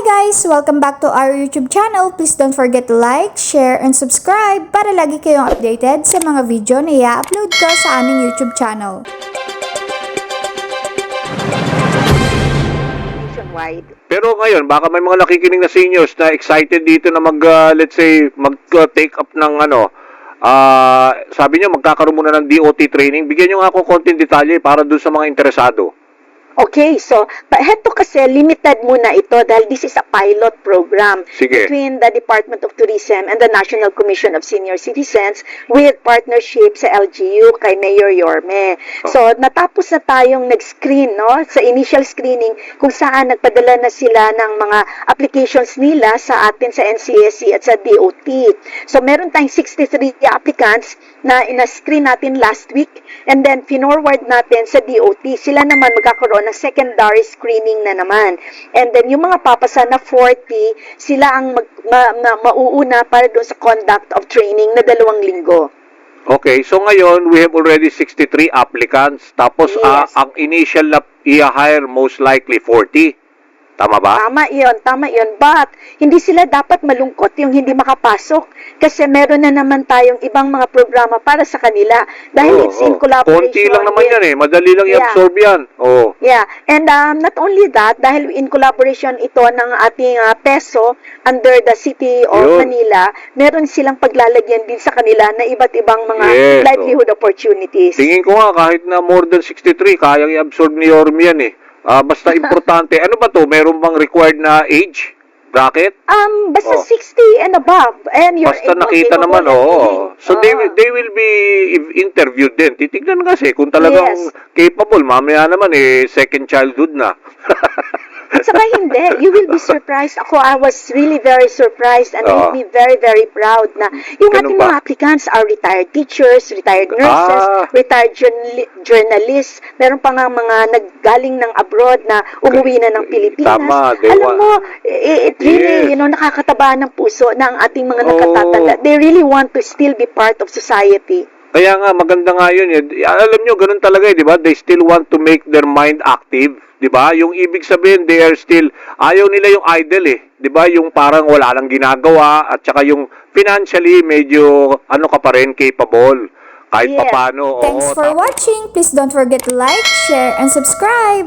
guys! Welcome back to our YouTube channel. Please don't forget to like, share, and subscribe para lagi kayong updated sa mga video na i-upload ko sa aming YouTube channel. nationwide. Pero ngayon, baka may mga nakikinig na seniors na excited dito na mag, uh, let's say, mag-take up ng ano, ah, sabi niyo magkakaroon muna ng DOT training. Bigyan niyo nga ako konting detalye para doon sa mga interesado. Okay, so pa heto kasi limited muna ito dahil this is a pilot program Sige. between the Department of Tourism and the National Commission of Senior Citizens with partnership sa LGU kay Mayor Yorme. So natapos na tayong nag-screen no sa initial screening kung saan nagpadala na sila ng mga applications nila sa atin sa NCSC at sa DOT. So meron tayong 63 applicants na ina-screen natin last week and then finorward natin sa DOT. Sila naman magkakaroon ng secondary screening na naman. And then yung mga papasa na 40, sila ang mag, ma, ma- mauuna para doon sa conduct of training na dalawang linggo. Okay, so ngayon, we have already 63 applicants. Tapos, ah, Yes. ang initial na i-hire most likely 40. Tama ba? Tama iyon, tama iyon. But, hindi sila dapat malungkot yung hindi makapasok kasi meron na naman tayong ibang mga programa para sa kanila dahil Oo, it's in oo. collaboration Konti lang naman with- yan eh. Madali lang Yeah. i-absorb yan. Oh. Yeah, and um, not only that, dahil in collaboration ito ng ating ah, peso under the City of Yun. Manila, meron silang paglalagyan din sa kanila na iba't ibang mga Yes, livelihood opportunities. Tingin ko nga, kahit na more than 63, kayang i-absorb ni Yorm yan eh. Ah, basta importante, ano ba to? Meron bang required na age? Bracket? Um, basta Oh. 60 and above. And you're Basta able- nakita capable naman, and oo. willing. So they, will- they will be interviewed din. Titignan kasi kung talagang Yes. capable. Mamaya naman eh, second childhood na. Saka hindi, you will be surprised. Ako, I was really very surprised and Oo. made me very, very proud na yung ating ba? mga applicants are retired teachers, retired nurses, Ah. retired journali- journalists. Meron pa nga mga naggaling ng abroad na umuwi na ng Pilipinas. Tama, Alam mo, it really, Yes. you know, nakakataba ng puso ng ating mga nakatatanda. They really want to still be part of society. Kaya nga, maganda nga yun. Eh. Alam nyo, ganun talaga eh, di ba? They still want to make their mind active. Di ba? Yung ibig sabihin, they are still, ayaw nila yung idle eh. Di ba? Yung parang wala lang ginagawa at saka yung financially medyo, ano ka pa rin, capable. Kahit Yes. papano. oo, Thanks for tama. watching. Please don't forget to like, share, and subscribe.